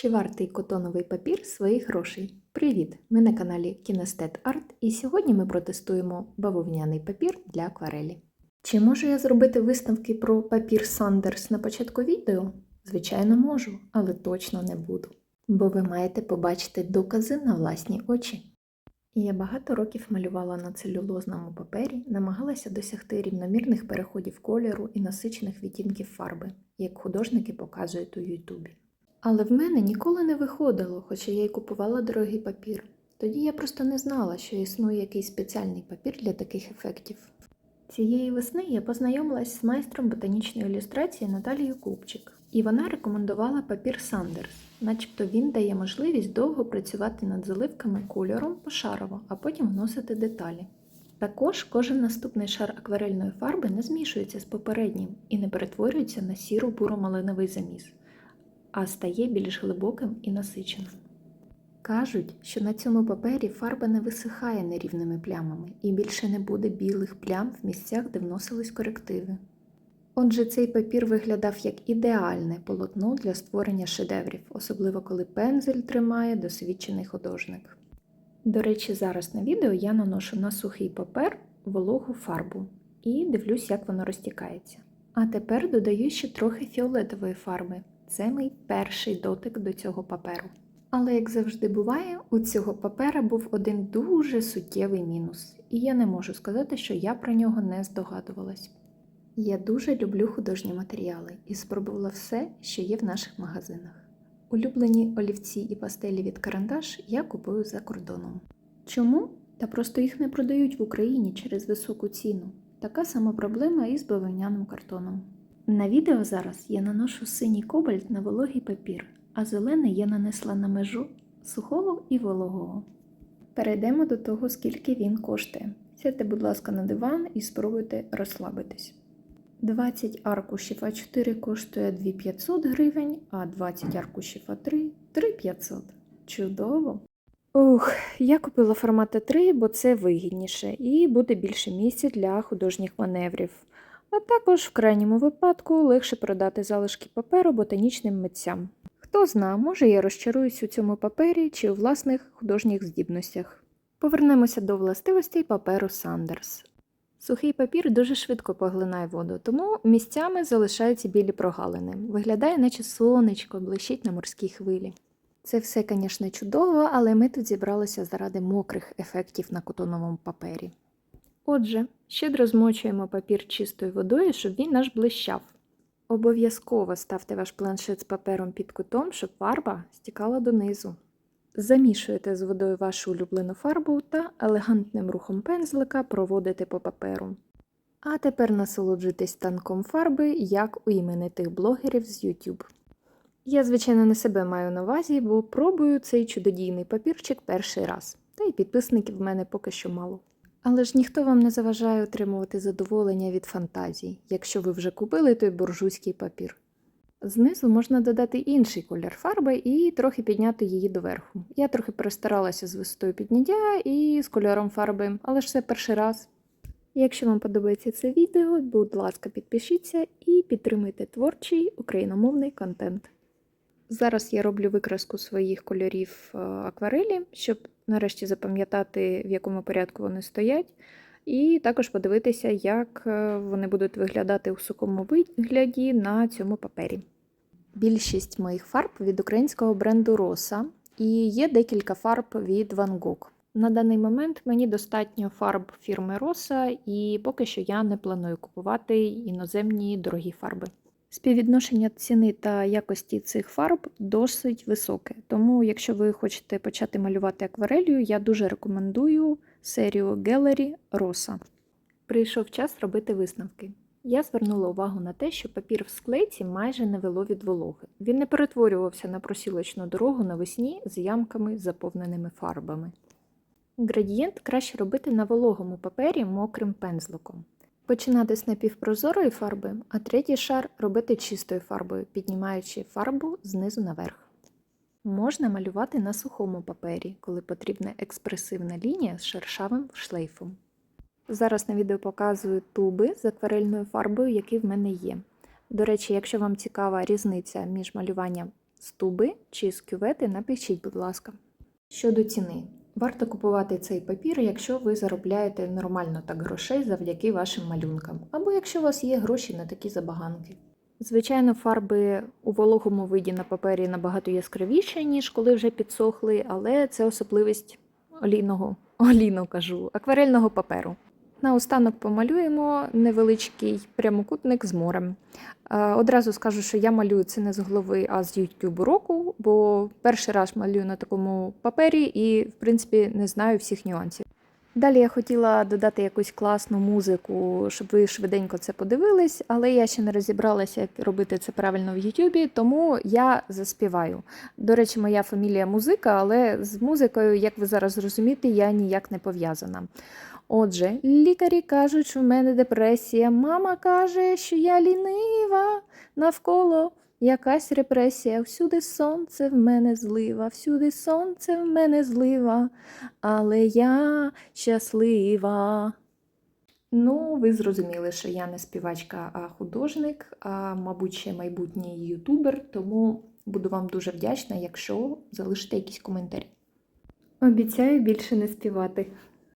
Чи вартий котоновий папір своїх грошей? Привіт! Ми на каналі Кінестет Арт і сьогодні ми протестуємо бавовняний папір для акварелі. Чи можу я зробити висновки про папір Сандерс на початку відео? Звичайно, можу, але точно не буду. Бо ви маєте побачити докази на власні очі. Я багато років малювала на целюлозному папері, намагалася досягти рівномірних переходів кольору і насичених відтінків фарби, як художники показують у Ютубі. Але в мене ніколи не виходило, хоча я й купувала дорогий папір. Тоді я просто не знала, що існує якийсь спеціальний папір для таких ефектів. Цієї весни я познайомилась з майстром ботанічної ілюстрації Наталією Купчик, і вона рекомендувала папір Сандерс, начебто він дає можливість довго працювати над заливками кольором пошарово, а потім вносити деталі. Також кожен наступний шар акварельної фарби не змішується з попереднім і не перетворюється на сіро буро-малиновий заміс, а стає більш глибоким і насиченим. Кажуть, що на цьому папері фарба не висихає нерівними плямами і більше не буде білих плям в місцях, де вносились корективи. Отже, цей папір виглядав як ідеальне полотно для створення шедеврів, особливо коли пензель тримає досвідчений художник. До речі, зараз на відео я наношу на сухий папер вологу фарбу і дивлюсь, як воно розтікається. А тепер додаю ще трохи фіолетової фарби. Це мій перший дотик до цього паперу. Але, як завжди буває, у цього папера був один дуже суттєвий мінус, і я не можу сказати, що я про нього не здогадувалась. Я дуже люблю художні матеріали і спробувала все, що є в наших магазинах. Улюблені олівці і пастелі від карандаш я купую за кордоном. Чому? Та просто їх не продають в Україні через високу ціну. Така сама проблема і з бавовняним картоном. На відео зараз я наношу синій кобальт на вологий папір, а зелений я нанесла на межу сухого і вологого. Перейдемо до того, скільки він коштує. Сядьте, будь ласка, на диван і спробуйте розслабитись. 20 аркушів А4 коштує 2500 гривень, а 20 аркушів А3 3500. Чудово! Ух, я купила формат А3, бо це вигідніше і буде більше місця для художніх маневрів. А також, в крайньому випадку, легше продати залишки паперу ботанічним митцям. Хто зна, може я розчаруюсь у цьому папері чи у власних художніх здібностях. Повернемося до властивостей паперу Сандерс. Сухий папір дуже швидко поглинає воду, тому місцями залишаються білі прогалини. Виглядає, наче сонечко, блищить на морській хвилі. Це все, звісно, чудово, але ми тут зібралися заради мокрих ефектів на котоновому папері. Отже, щедро змочуємо папір чистою водою, щоб він наш блищав. Обов'язково ставте ваш планшет з папером під кутом, щоб фарба стікала донизу. Замішуєте з водою вашу улюблену фарбу та елегантним рухом пензлика проводите по паперу. А тепер насолоджуйтесь танком фарби, як у іменитих блогерів з YouTube. Я, звичайно, не себе маю на увазі, бо пробую цей чудодійний папірчик перший раз, та й підписників в мене поки що мало. Але ж ніхто вам не заважає отримувати задоволення від фантазій, якщо ви вже купили той буржуйський папір. Знизу можна додати інший колір фарби і трохи підняти її доверху. Я трохи перестаралася з висотою підняття і з кольором фарби, але ж це перший раз. Якщо вам подобається це відео, будь ласка, підпишіться і підтримуйте творчий україномовний контент. Зараз я роблю викраску своїх кольорів е, акварелі, щоб нарешті запам'ятати, в якому порядку вони стоять, і також подивитися, як е, вони будуть виглядати у сухому вигляді на цьому папері. Більшість моїх фарб від українського бренду Роса, і є декілька фарб від Van Gogh. На даний момент мені достатньо фарб фірми Роса, і поки що я не планую купувати іноземні дорогі фарби. Співвідношення ціни та якості цих фарб досить високе, тому якщо ви хочете почати малювати акварелью, я дуже рекомендую серію Gallery Rosa. Прийшов час робити висновки. Я звернула увагу на те, що папір в склейці майже не вело від вологи. Він не перетворювався на просілочну дорогу навесні з ямками, заповненими фарбами. Градієнт краще робити на вологому папері мокрим пензликом. Починати з напівпрозорої фарби, а третій шар робити чистою фарбою, піднімаючи фарбу знизу наверх. Можна малювати на сухому папері, коли потрібна експресивна лінія з шершавим шлейфом. Зараз на відео показую туби з акварельною фарбою, які в мене є. До речі, якщо вам цікава різниця між малюванням з туби чи з кювети, напишіть, будь ласка. Щодо ціни, варто купувати цей папір, якщо ви заробляєте нормально так грошей завдяки вашим малюнкам, або якщо у вас є гроші на такі забаганки. Звичайно, фарби у вологому виді на папері набагато яскравіші, ніж коли вже підсохли, але це особливість олійного, олійного кажу, акварельного паперу. Наостанок помалюємо невеличкий прямокутник з морем. Е, Одразу скажу, що я малюю це не з голови, а з YouTube уроку, бо перший раз малюю на такому папері і, в принципі, не знаю всіх нюансів. Далі я хотіла додати якусь класну музику, щоб ви швиденько це подивились, але я ще не розібралася, як робити це правильно в Ютубі, тому я заспіваю. До речі, моя фамілія музика, але з музикою, як ви зараз зрозумієте, я ніяк не пов'язана. Отже, лікарі кажуть, що в мене депресія. Мама каже, що я лінива навколо. Якась репресія, всюди сонце в мене злива, всюди сонце в мене злива, але я щаслива. Ну, ви зрозуміли, що я не співачка, а художник, а, мабуть, ще майбутній ютубер, тому буду вам дуже вдячна, якщо залишите якісь коментарі. Обіцяю більше не співати.